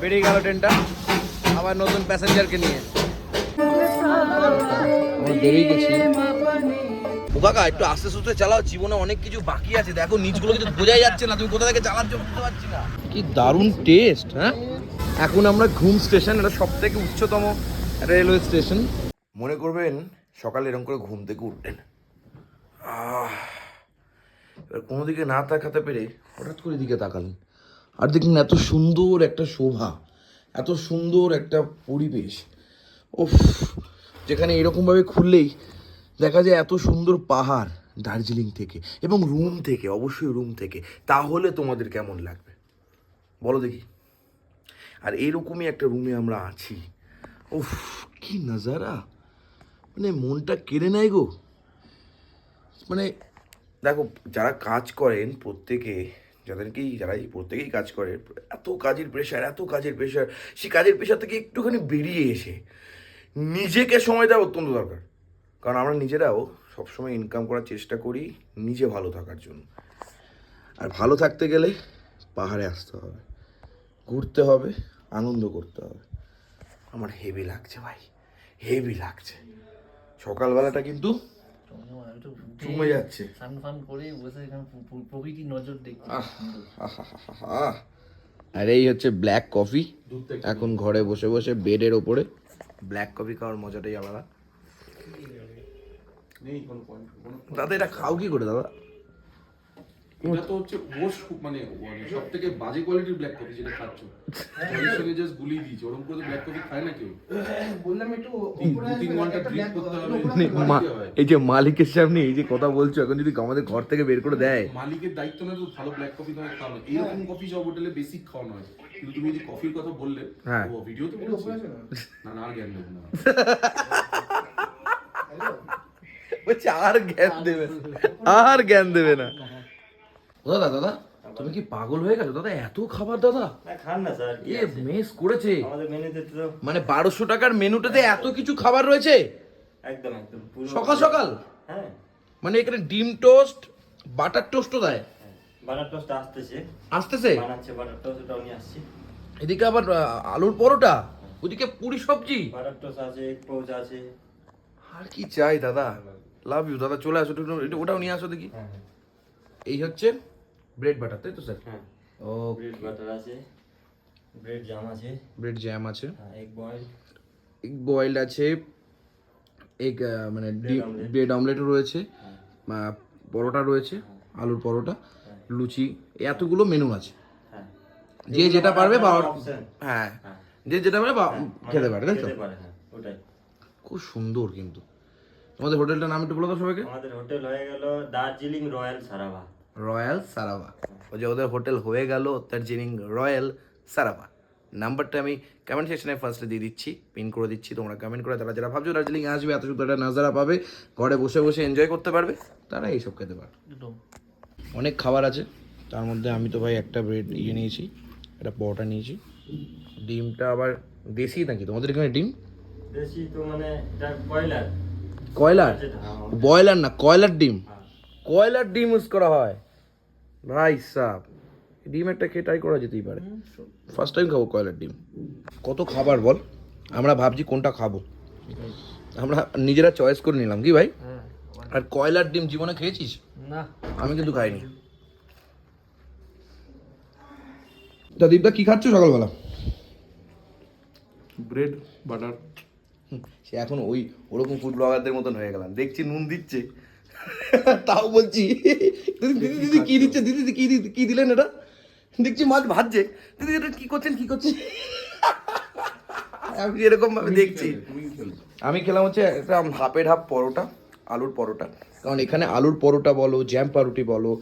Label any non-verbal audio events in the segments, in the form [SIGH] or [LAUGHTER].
বেরিয়ে গেল ট্রেনটা আবার নতুন প্যাসেঞ্জারকে নিয়ে। বেরিয়ে গেছি। ও কাকা একটু আস্তে সুস্তে চালাও জীবনে অনেক কিছু বাকি আছে। দেখো নিচগুলো কিছু বোঝাই যাচ্ছে না তুমি কোথা থেকে চালাচ্ছ বুঝতে পারছি না। কি দারুণ টেস্ট হ্যাঁ? এখন আমরা ঘুম স্টেশন এটা সব থেকে উচ্চতম রেলওয়ে স্টেশন। মনে করবেন সকালে এরকম করে ঘুম থেকে উঠলেন। আহ, এবার কোনো দিকে না তাকাতে পেরে হঠাৎ করে দিকে তাকালেন। আর দেখুন এত সুন্দর একটা শোভা, এত সুন্দর একটা পরিবেশ। ওফ যেখানে এরকমভাবে খুললেই দেখা যায় এত সুন্দর পাহাড় দার্জিলিং থেকে এবং রুম থেকে, অবশ্যই রুম থেকে। তাহলে তোমাদের কেমন লাগবে? বলো দেখি। আর এরকমই একটা রুমে আমরা আছি। উফ, কি নাজারা। মানে মনটা কেড়ে নেয় গো। মানে দেখো, যারা কাজ করেন প্রত্যেকে যাদেরকেই যারা প্রত্যেকেই কাজ করে, এত কাজের প্রেশার এত কাজের প্রেশার সেই কাজের প্রেশার থেকে একটুখানি বেরিয়ে এসে নিজেকে সময় দেওয়া অত্যন্ত দরকার। কারণ আমরা নিজেরাও সবসময় ইনকাম করার চেষ্টা করি নিজে ভালো থাকার জন্য। আর ভালো থাকতে গেলে পাহাড়ে আসতে হবে, ঘুরতে হবে, আনন্দ করতে হবে। আমার হেভি লাগছে ভাই হেভি লাগছে। সকালবেলাটা কিন্তু জমে যাচ্ছে। স্নান ফান করে বসে এখানে প্র- প্র- প্রকৃতির নজর দেখছি। আর এই হচ্ছে ব্ল্যাক কফি এখন ঘরে বসে বসে বেডের ওপরে। ব্ল্যাক কফি খাওয়ার মজাটাই আলাদা। নেই কোনো পয়েন্ট কোনো দাদা এটা খাও কি করে দাদা? এটা তো হচ্ছে ওস মানে সব থেকে বাজে কোয়ালিটির ব্ল্যাক কফি যেটা খাচ্ছ। জলের সঙ্গে জাস্ট গুলিয়ে দিয়েছে ওরকম করে ব্ল্যাক কফি খায় না কেউ। বললাম একটু তিন দু তিন ঘণ্টা ড্রিঙ্ক করতে হবে। হয়। এই যে মালিকের সামনে এই যে কথা বলছো এখন যদি আমাদের ঘর থেকে বের করে দেয়। মালিকের দায়িত্ব না তো ভালো ব্ল্যাক কফি খাওয়ানো এইরকম কফি সব হোটেলে বেসিক খাওয়ানো হয় কিন্তু তুমি যদি কফির কথা বললে হ্যাঁ। ও ভিডিওতে বলেছে। না? না আর জ্ঞান দেবো না। বলছে আর জ্ঞান দেবে না। আর জ্ঞান দেবে না। ও দাদা দাদা তুমি কি পাগল হয়ে গেছো? দাদা এত খাবার দাদা। খান না স্যার। এ মেস করেছে। আমাদের মেনুতে তো মানে বারোশো টাকার মেনুটাতে এত কিছু খাবার রয়েছে? একদম একদম সকাল সকাল? হ্যাঁ। মানে এখানে ডিম টোস্ট বাটার টোস্টও দেয়? বাটার টোস্ট আসতেছে। আসতেছে? বানাচ্ছে বাটার টোস্ট ওটাও নিয়ে আসছি। এদিকে আবার আলুর পরোটা ওদিকে পুরি সবজি। বাটার টোস্ট আছে এগ পোচ আছে। আর কি চাই দাদা? লাভ ইউ দাদা চলে আসো একটু- ওটাও নিয়ে আসো দেখি। হ্যাঁ। এই হচ্ছে ব্রেড বাটার তাই তো স্যার হ্যাঁ। ও ব্রেড বাটার আছে ব্রেড জ্যাম আছে। ব্রেড জ্যাম আছে। হ্যাঁ এগ বয়েল এগ বয়েলড আছে এগ মানে. ব্রেড অমলেটও রয়েছে পরোটা রয়েছে আলুর পরোটা লুচি এতগুলো মেনু আছে। হ্যাঁ। যে যেটা পারবে বা হ্যাঁ। হ্যাঁ। যে যেটা পারবে বা খেতে পারে তাই তো? হ্যাঁ ওটাই। খুব সুন্দর কিন্তু। তোমাদের হোটেলটার নাম একটু বলো তো সবাইকে। আমাদের হোটেল হয়ে গেল দার্জিলিং রয়্যাল সারাভা। রয়্যাল সারাভা। ও যে ওদের হোটেল হয়ে গেল দার্জিলিং রয়্যাল সারাভা। নাম্বারটা আমি কমেন্ট সেকশনে ফার্স্টে দিয়ে দিচ্ছি পিন করে দিচ্ছি তোমরা কমেন্ট করে তারা যারা ভাবছ দার্জিলিং আসবে এত সুন্দর একটা নাজারা পাবে ঘরে বসে বসে এনজয় করতে পারবে তারা এইসব খেতে পারবে। অনেক খাবার আছে তার মধ্যে আমি তো ভাই একটা ব্রেড ইয়ে নিয়েছি একটা পরোটা নিয়েছি। ডিমটা আবার দেশি নাকি? তোমাদের এখানে ডিম? বেশি তো মানে এটা কয়লার? হ্যাঁ, ব্রয়লার না কয়লার ডিম। কয়লার ডিম ইউজ করা হয়। ভাই সাহ ডিম একটা খেয়ে ট্রাই করা যেতেই পারে। ফার্স্ট টাইম খাব কয়লার ডিম। কত খাবার বল? আমরা ভাবছি কোনটা খাব। আমরা নিজেরা চয়েস করে নিলাম। কি ভাই? হ্যাঁ। আর কয়লার ডিম জীবনে খেয়েছিস? না। আমি কিন্তু খাইনি। তা দীপদা কি খাচ্ছ সকালবেলা? ব্রেড বাটার সে এখন ওই ওরকম ফুড ব্লগারদের মতন হয়ে গেলাম। দেখছি নুন দিচ্ছে। [LAUGHS] তাও বলছি। দিদি দিদি কি দিচ্ছে? দিদি দিদি কি কি দিলেন এটা? দেখছি মাছ ভাজছে। দিদি এটা কি করছেন? কি করছেন? আমি এরকম ভাবে দেখছি। আমি খেলাম হচ্ছে একটা হাফের হাফ পরোটা আলুর পরোটা। কারণ এখানে আলুর পরোটা বলো জ্যাম পাউরুটি বলো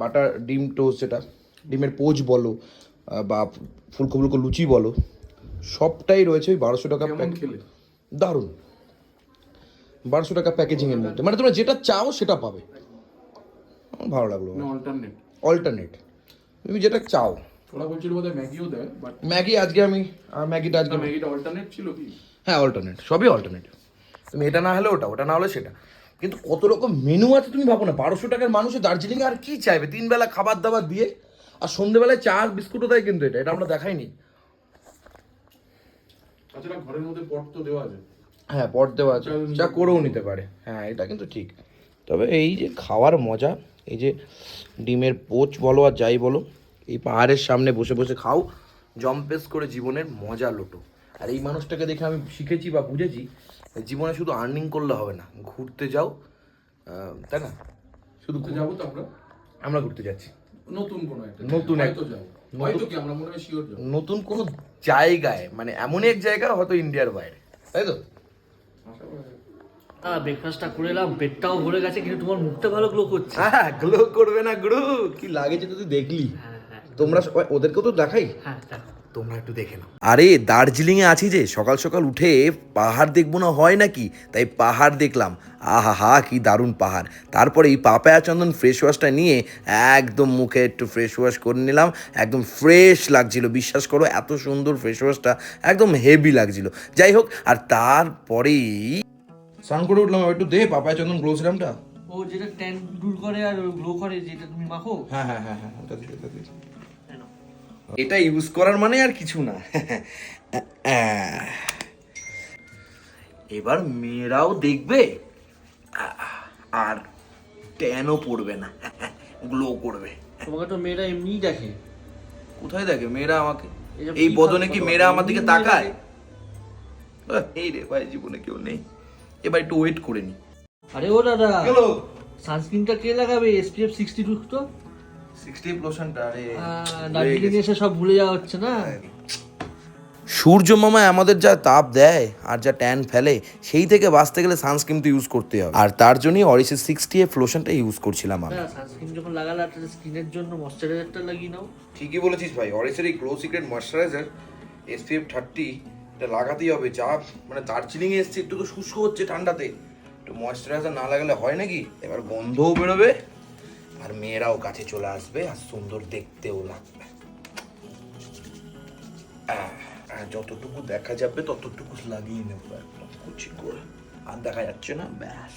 বাটার ডিম টোস্ট যেটা ডিমের পোচ বলো বা ফুলকো ফুলকো লুচি বলো সবটাই রয়েছে ওই বারোশো টাকা দারুণ। বারোশো টাকা প্যাকেজিং এর মধ্যে। মানে তোমরা যেটা চাও সেটা পাবে। ভালো লাগল। অল্টারনেট অল্টারনেট তুমি যেটা চাও। ওরা বলছিল বোধহয় ম্যাগিও দেয় বাট ম্যাগি আজকে আমি ম্যাগিটা আজকে ম্যাগিটা অল্টারনেট ছিল কি? হ্যাঁ অল্টারনেট সবই অল্টারনেট তুমি এটা না হলে ওটা ওটা না হলে সেটা। কিন্তু কত রকম মেনু আছে তুমি ভাবো না? বারোশো টাকার মানুষের দার্জিলিং আর কি চাইবে? তিন বেলা খাবার দাবার দিয়ে আর সন্ধ্যেবেলায় চা আর বিস্কুটও দেয় কিন্তু এটা। এটা আমরা দেখাইনি। তাছাড়া ঘরের মধ্যে পট তো দেওয়া আছে। হ্যাঁ পট দেওয়া আছে। যা করেও নিতে পারে। হ্যাঁ এটা কিন্তু ঠিক। তবে এই যে খাওয়ার মজা এই যে ডিমের পোচ বলো আর যাই বলো এই পাহাড়ের সামনে বসে বসে খাও জম্পেস করে জীবনের মজা লোটো। আর এই মানুষটাকে দেখে আমি শিখেছি বা বুঝেছি জীবনে শুধু আর্নিং করলে হবে না ঘুরতে যাও তাই না? শুধু যাব তো আমরা? আমরা ঘুরতে যাচ্ছি। নতুন কোনো একটা নতুন এক- হয়তো কি আমরা মনে হয় শিওর নতুন কোনো জায়গায় মানে এমন এক জায়গা হয়তো ইন্ডিয়ার বাইরে। তাই তো? ব্রেকফাস্টটা করে এলাম পেটটাও ভরে গেছে কিন্তু তোমার মুখটা ভালো গ্লো করছে। হ্যাঁ গ্লো করবে না গ্রু। কি লাগে যে তুই দেখলি। হ্যাঁ হ্যাঁ। তোমরা সবাই ওদেরকেও তো দেখাই। হ্যাঁ দেখো। তোমরা একটু দেখে নাও। আরে দার্জিলিং এ আছি যে সকাল সকাল উঠে পাহাড় দেখব না হয় নাকি? তাই পাহাড় দেখলাম। আহা হা কি দারুণ পাহাড়। তারপরে এই পাপায়া চন্দন ফ্রেশ ওয়াশটা নিয়ে একদম মুখে একটু ফ্রেশ ওয়াশ করে নিলাম। একদম ফ্রেশ লাগছিল বিশ্বাস করো এত সুন্দর ফ্রেশ ওয়াশটা একদম হেভি লাগছিল। যাই হোক আর তারপরেই স্নান করে উঠলাম একটু দে পাপায়া চন্দন গ্লো সিরামটা ও যেটা ট্যান দূর করে আর গ্লো করে যেটা তুমি মাখো? হ্যাঁ হ্যাঁ হ্যাঁ হ্যাঁ ওটা দিই, ওটা দিই। এটা ইউজ করার মানে আর কিছু না। এবার মেয়েরাও দেখবে। আর ট্যানও পড়বে না গ্লো করবে। তোমাকে তো মেয়েরা এমনিই দেখে। কোথায় দেখে? মেয়েরা আমাকে? এই বদনে কি মেয়েরা আমার দিকে তাকায়? এই রে ভাই জীবনে কেউ নেই। এবার একটু ওয়েট করে নি। আরে ও দাদা সানস্ক্রিনটা কে লাগাবে? এসপিএফ সিক্সটি টু তো? সব ভুলে যাওয়া হচ্ছে না? সূর্য মামা আমাদের যা তাপ দেয় আর যা ট্যান ফেলে সেই থেকে বাঁচতে গেলে সানস্ক্রিন তো ইউজ করতে হবে। আর তার জন্যই অরিসের সিক্সটি এফ লোশনটা ইউজ করছিলাম আমি। সানস্ক্রিন যখন লাগালে একটা স্কিনের জন্য ময়শ্চারাইজারটা লাগিয়ে নাও। ঠিকই বলেছিস ভাই অরিসের এই glow secret moisturiser SPF thirty এটা লাগাতেই হবে। যা মানে দার্জিলিং এ এসছে একটু তো শুষ্ক হচ্ছে ঠান্ডাতে। একটু ময়শ্চারাইজার না লাগালে হয় নাকি? এবার গন্ধও বেরোবে। আর মেয়েরাও কাছে চলে আসবে আর সুন্দর দেখতেও লাগবে। যতটুকু দেখা যাবে ততটুকু লাগিয়ে নেব কুচি করে। আর দেখা যাচ্ছে না? ব্যাস।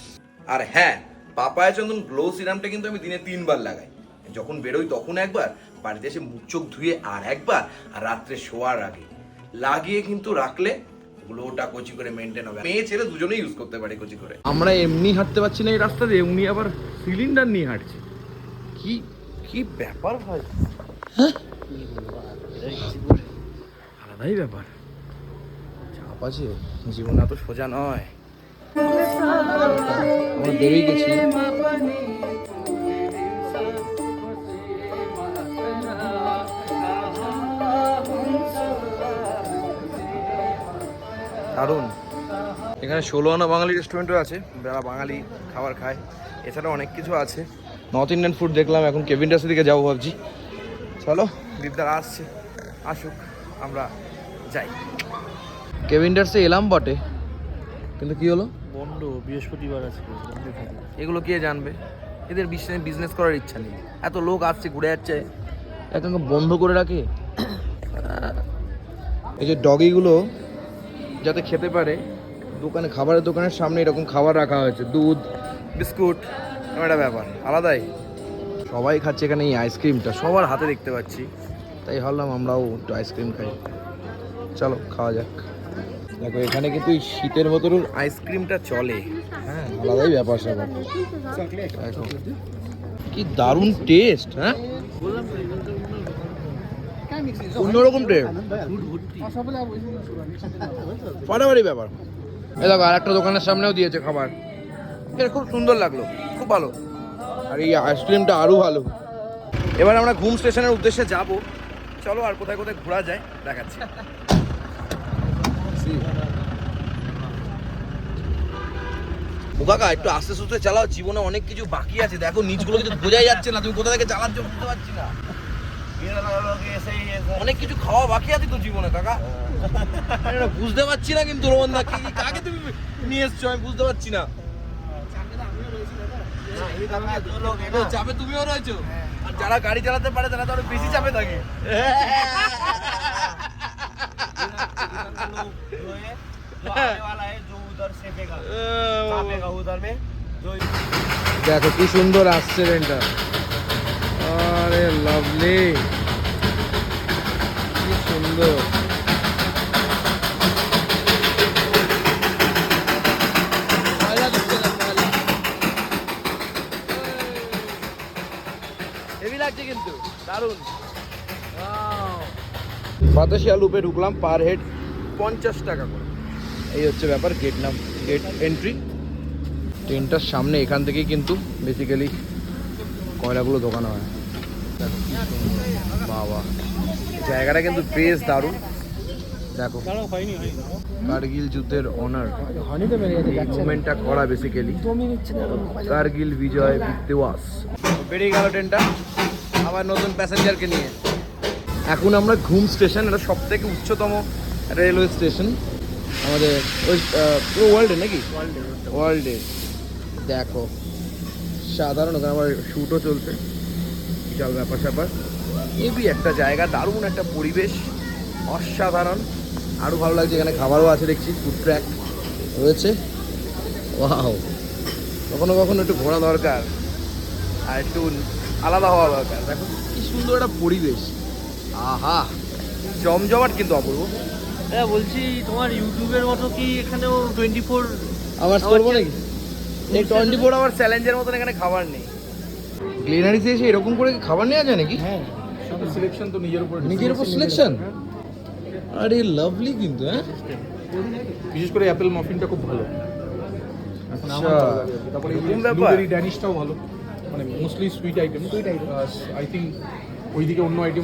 আর হ্যাঁ পাপায়া চন্দন গ্লো সিরামটা কিন্তু আমি দিনে তিনবার লাগাই। যখন বেরোই তখন একবার, বাড়িতে এসে মুখ চোখ ধুয়ে আর একবার, আর রাত্রে শোয়ার আগে। লাগিয়ে কিন্তু রাখলে গ্লোটা কচি করে মেনটেন হবে। মেয়ে ছেলে দুজনেই ইউজ করতে পারে কচি করে। আমরা এমনি হাঁটতে পারছি না এই রাস্তাতে, উনি আবার সিলিন্ডার নিয়ে হাঁটছে। কি কি ব্যাপার ভাই? আলাদাই ব্যাপার। চাপ আছে জীবন এত সোজা নয়। আমরা বেরিয়ে গেছি। দারুণ। এখানে ষোলো আনা বাঙালি রেস্টুরেন্টও আছে যারা বাঙালি খাবার খায়। এছাড়া অনেক কিছু আছে। নর্থ ইন্ডিয়ান ফুড দেখলাম এখন কেবিন ডাসের দিকে যাব ভাবছি। চলো। দীপদার আসছে। আসুক আমরা যাই। কেবিন ডার্সে এলাম বটে। কিন্তু কি হলো? বন্ধ বৃহস্পতিবার আছে এগুলো কে জানবে? এদের বিজনেস বিজনেস করার ইচ্ছা নেই। এত লোক আসছে ঘুরে যাচ্ছে। একাঙ্ক বন্ধ করে রাখে? এই যে ডগিগুলো যাতে খেতে পারে দোকানে খাবারের দোকানের সামনে এরকম খাবার রাখা হয়েছে। দুধ বিস্কুট। একটা ব্যাপার আলাদাই। সবাই খাচ্ছে এখানে এই আইসক্রিমটা সবার হাতে দেখতে পাচ্ছি। তাই ভাবলাম আমরাও একটু আইসক্রিম খাই। চলো খাওয়া যাক। দেখো এখানে কিন্তু শীতের বোতল আইসক্রিমটা চলে। হ্যাঁ আলাদাই ব্যাপার স্যাপার। দেখো কি দারুণ টেস্ট হ্যাঁ? অন্যরকম টেস্ট ফাটাফাটি ব্যাপার। এ দেখো আর একটা দোকানের সামনেও দিয়েছে খাবার। এটা খুব সুন্দর লাগল খুব ভালো। আর এই আইসক্রিমটা আরও ভালো। এবার আমরা ঘুম স্টেশনের উদ্দেশ্যে যাব। চলো আর কোথায় কোথায় ঘোরা যায় দেখাচ্ছি। কাকা একটু আস্তে সুস্তে চালাও জীবনে অনেক কিছু বাকি আছে। দেখো নিচগুলো কিছু বোঝাই যাচ্ছে না তুমি কোথা থেকে চালাচ্ছ বুঝতে পারছি না। অনেক কিছু খাওয়া বাকি আছে তো জীবনে কাকা। বুঝতে পারছি না কিন্তু রোহন দা কি কাকে তুমি নিয়ে এসছো আমি বুঝতে পারছি না। চাপে তুমিও রয়েছো? আর যারা গাড়ি চালাতে পারে, তারা তো আরও বেশি চাপে থাকে। দেখো কি সুন্দর আসছে ট্রেনটা। আরে লাভলি কি সুন্দর। বাতাসিয়া লুপে ঢুকলাম পার হেড পঞ্চাশ টাকা করে। এই হচ্ছে ব্যাপার গেট নাম গেট এন্ট্রি ট্রেনটার সামনে এখান থেকেই কিন্তু বেসিক্যালি কয়লাগুলো দোকান হয়। দেখো বাবা। জায়গাটা কিন্তু বেশ দারুণ। দেখো কার্গিল যুদ্ধের অনার মুভমেন্টটা করা বেসিক্যালি কার্গিল বিজয় দিবস বেরিয়ে গেল ট্রেনটা আবার নতুন প্যাসেঞ্জারকে নিয়ে। এখন আমরা ঘুম স্টেশন এটা সব থেকে উচ্চতম রেলওয়ে স্টেশন আমাদের ওই পুরো ওয়ার্ল্ডে নাকি? ওয়ার্ল্ডে দেখো সাধারণ ওখানে আমার শ্যুটও চলছে। বিশাল ব্যাপার স্যাপার। এবি একটা জায়গা দারুণ একটা পরিবেশ অসাধারণ। আরও ভালো লাগছে এখানে খাবারও আছে দেখছি ফুড ট্র্যাক রয়েছে। ওয়াও কখনো কখনো একটু ঘোরা দরকার। আর একটু আলাদা হওয়া দরকার। দেখো কি সুন্দর একটা পরিবেশ। আহা জমজমাট কিন্তু অপূর্ব। হ্যাঁ বলছি তোমার ইউটিউবের মতো কি এখানেও টোয়েন্টি ফোর আবার করব নাকি এই টোয়েন্টি ফোর আওয়ার চ্যালেঞ্জের মতন এখানে খাবার নেই। গ্লিনারিতে এসে এরকম করে কি খাবার নেওয়া যায় নাকি? হ্যাঁ সিলেকশন তো নিজের উপর নিজের উপর সিলেকশন আরে লাভলি কিন্তু হ্যাঁ? বিশেষ করে অ্যাপেল মাফিনটা খুব ভালো। আচ্ছা। তারপরে এরকম ব্যাপার? ড্যানিশটাও ভালো। মানে mostly sweet item sweet item I think ওইদিকে অন্য আইটেম